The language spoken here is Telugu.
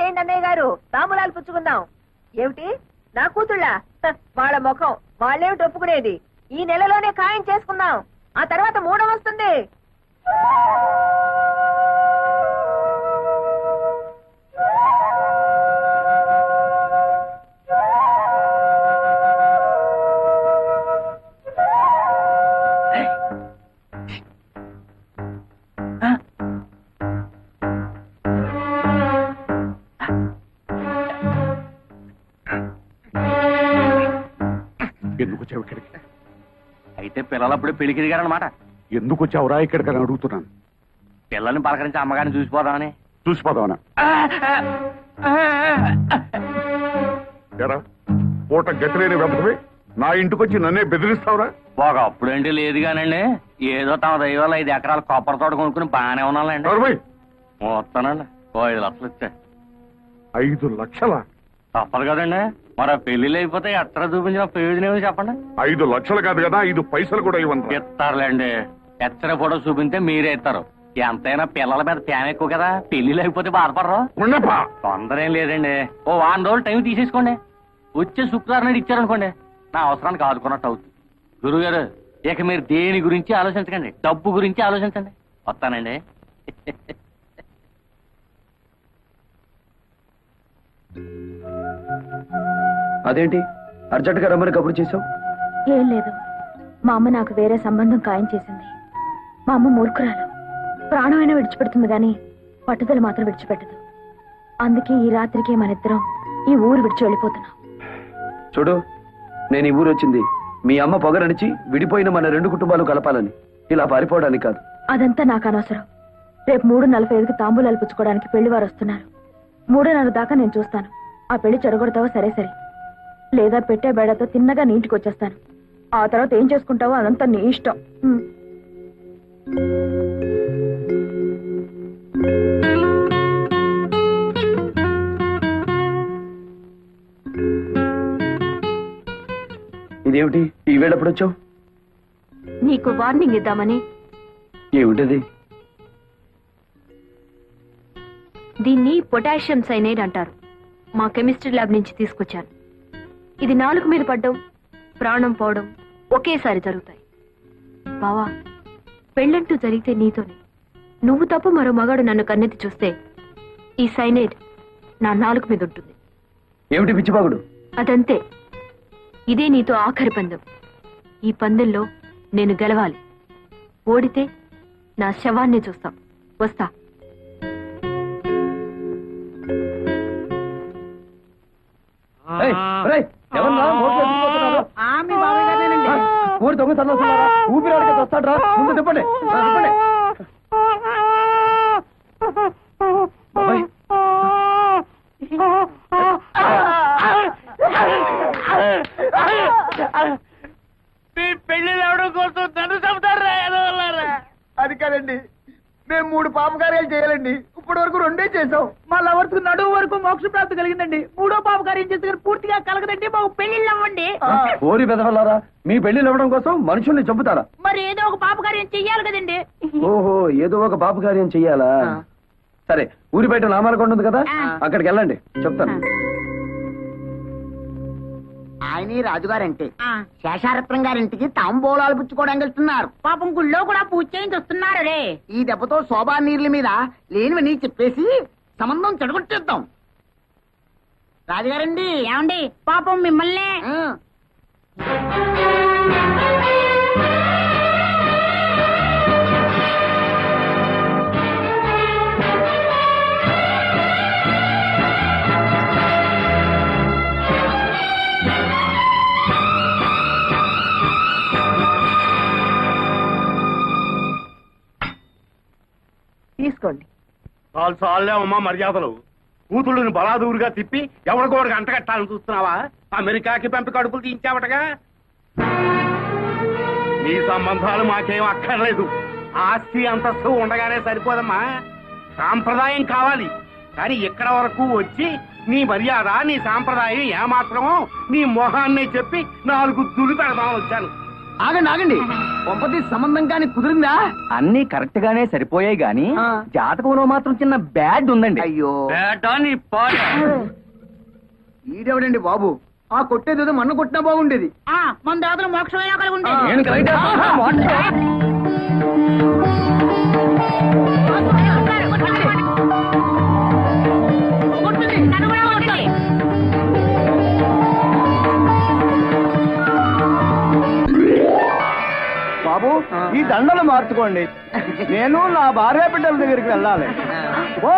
చేయండి అన్నయ్య గారు తాంబూలాలు పుచ్చుకుందాం. ఏమిటి? నా కూతుళ్ళ? వాళ్ళ ముఖం. వాళ్ళేమిటి ఒప్పుకునేది ఈ నెలలోనే ఖాయం చేసుకుందాం. ఆ తర్వాత మూడం వస్తుంది. ఎందుకు వచ్చావు ఇక్కడికి? అయితే పిల్లలప్పుడు పెళ్ళికి దిగారనమాట ఎందుకు వచ్చావురా ఇక్కడికి అని అడుగుతున్నాను. పిల్లల్ని పలకరించి అమ్మగారిని చూసిపోదామని. చూసిపోదావనా ఎరా పూట గతిలేని వెంటనే నా ఇంటికి వచ్చి నన్నే బెదిరిస్తావురా? ఒక అప్పుడంటే లేదు కానండి. ఏదో తమ దైవాలు ఐదు ఎకరాల కొబ్బరి తోట కొనుక్కుని బాగానే ఉన్నాలండి వస్తానండి ఓ ఐదు లక్షలు ఇచ్చే ఐదు లక్షల? తప్పదు కదండి. మరి ఆ పెళ్ళిళ్ళు అయిపోతే ఎట్లా చూపించిన ప్రయోజనం ఏమో చెప్పండి? ఐదు లక్షలు కాదు కదా ఐదు పైసలు కూడా ఇవ్వను ఇస్తారులేండి. ఎచ్చర ఫోటో చూపిస్తే మీరే ఇస్తారు ఎంతైనా పిల్లల మీద ప్రేమ ఎక్కువ కదా పెళ్ళిళ్ళు అయిపోతే బాధపడరు. ఉండపా తొందర ఏం లేదండి. ఓ వారం రోజులు టైం తీసేసుకోండి. వచ్చే శుక్రవారం నాడు ఇచ్చారనుకోండి నా అవసరానికి ఆదుకున్నట్టు అవుతుంది. గురుగారు ఇక మీరు దేని గురించి ఆలోచించకండి. డబ్బు గురించి ఆలోచించండి. వస్తానండి. అదేంటి? అర్జెంట్గా రమ్మని కబురు చేసావు ఏం లేదు. మా అమ్మ నాకు వేరే సంబంధం ఖాయం చేసింది. మా అమ్మ మూర్ఖురాలు. ప్రాణమైనా విడిచిపెడుతుంది గాని పట్టుదల మాత్రం విడిచిపెట్టదు. అందుకే ఈ రాత్రికి మన ఇద్దరం ఈ ఊరు విడిచి వెళ్ళిపోతున్నాం. చూడు నేను ఈ ఊరు వచ్చింది మీ అమ్మ పొగరనిచి విడిపోయిన మన రెండు కుటుంబాలు కలపాలని. ఇలా పారిపోవడానికి కాదు. అదంతా నాకు అనవసరం. రేపు మూడు నలభై ఐదుకి తాంబూలాలు పుచ్చుకోవడానికి పెళ్ళి వారు వస్తున్నారు మూడున్నర దాకా నేను చూస్తాను. ఆ పెళ్ళి చెడగొడతావో? సరే సరే. లేదా పెట్టే బేడతో తిన్నగా నీ ఇంటికి వచ్చేస్తాను. ఆ తర్వాత ఏం చేసుకుంటావో అదంతా నీ ఇష్టం. ఇదేమిటి? ఈ వేళప్పుడు వచ్చావు? నీకు వార్నింగ్ ఇద్దామని. ఏమిటది? దీన్ని పొటాషియం సైనైడ్ అంటారు. మా కెమిస్ట్రీ ల్యాబ్ నుంచి తీసుకొచ్చాను. ఇది నాలుగు మీద పడ్డం ప్రాణం పోవడం ఒకేసారి జరుగుతాయి. బావా పెళ్ళంటూ జరిగితే నీతోనే. నువ్వు తప్ప మరో మగాడు నన్ను కన్నెత్తి చూస్తే ఈ సైనైడ్ నా నాలుగు మీద ఉంటుంది. ఏమిటి పిచ్చిబాగుడు అదంతే. ఇదే నీతో ఆఖరి పందెం. ఈ పందెంలో నేను గెలవాలి. ఓడితే నా శవాన్ని చూస్తాం. వస్తా. ఏయ్, ఒరేయ్, ఊరి దొంగ సన్నాసులారా, ఊపిరాడక వస్తాడ్రా? ముందు తిప్పండి. ఆ, తిప్పండి. బాబాయ్, పెళ్ళి అవడం కోసం నన్ను చెబుతారా అది కాదండి. మేము మూడు పాపకార్యాలు చేయాలండి. ఇప్పటి వరకు రెండే చేసాం మా లవర్స్ నడువు వరకు మోక్ష ప్రాప్తి కలిగిందండి. మూడో పాపకార్యం చేస్తే పూర్తిగా కలగదండి మాకు పెళ్ళిళ్ళు అవ్వండి. ఓరి బెదవలారా మీ పెళ్ళి ఇవ్వడం కోసం మనుషుల్ని చంపుతారా? మరి ఏదో ఒక పాపకార్యం చెయ్యాలి కదండి? ఓహో ఏదో ఒక పాప కార్యం చెయ్యాలా? సరే ఊరి బయట నామాలకొండ ఉంది కదా? అక్కడికి వెళ్ళండి చెప్తాను. ఆయన రాజుగారంటే. శేషారత్నం గారింటికి తాంబూలాలు పుచ్చుకోవడానికి వెళ్తున్నారు. పాపం గుళ్ళో కూడా పూజ చేయించి వస్తున్నారు రే. ఈ దెబ్బతో శోభా నీర్ల మీద లేనివని చెప్పేసి సంబంధం చెడగొట్టేద్దాం. రాజుగారండి. ఏమండి? పాపం మిమ్మల్ని. తీసుకోండి. చాలు చాలులే అమ్మా మర్యాదలు. కూతుళ్ళని బలాదూరుగా తిప్పి ఎవరికోడికి అంటగట్టాలని చూస్తున్నావా? అమెరికాకి పంపి కడుపులు తీయించావటగా? నీ సంబంధాలు మాకేం అక్కర్లేదు. ఆస్తి అంతస్తు ఉండగానే సరిపోదమ్మా. సాంప్రదాయం కావాలి. కానీ ఇక్కడ వరకు వచ్చి నీ మర్యాద నీ సాంప్రదాయం ఏమాత్రమో నీ మొహాన్ని చెప్పి నాలుగు దులు పెడదామని వచ్చాను. ఆగండి ఆగండి. పంపతి సంబంధం కానీ కుదిరిందా? అన్ని కరెక్ట్ గానే సరిపోయాయి గాని ఆ. జాతకంలో మాత్రం చిన్న బ్యాడ్ ఉందండి. అయ్యో. బేటా నీ పాట? ఈడెవడండి బాబు? ఆ కొట్టేది ఏదో మన్ను కొట్టినా బాగుండేది. మన దేవతలు మోక్షమైనా కలిగి ఉండేది నేను కరెక్ట్ బాబు దండలు మార్చుకోండి. నేను నా భార్య బిడ్డల దగ్గరికి వెళ్ళాలి. ఓ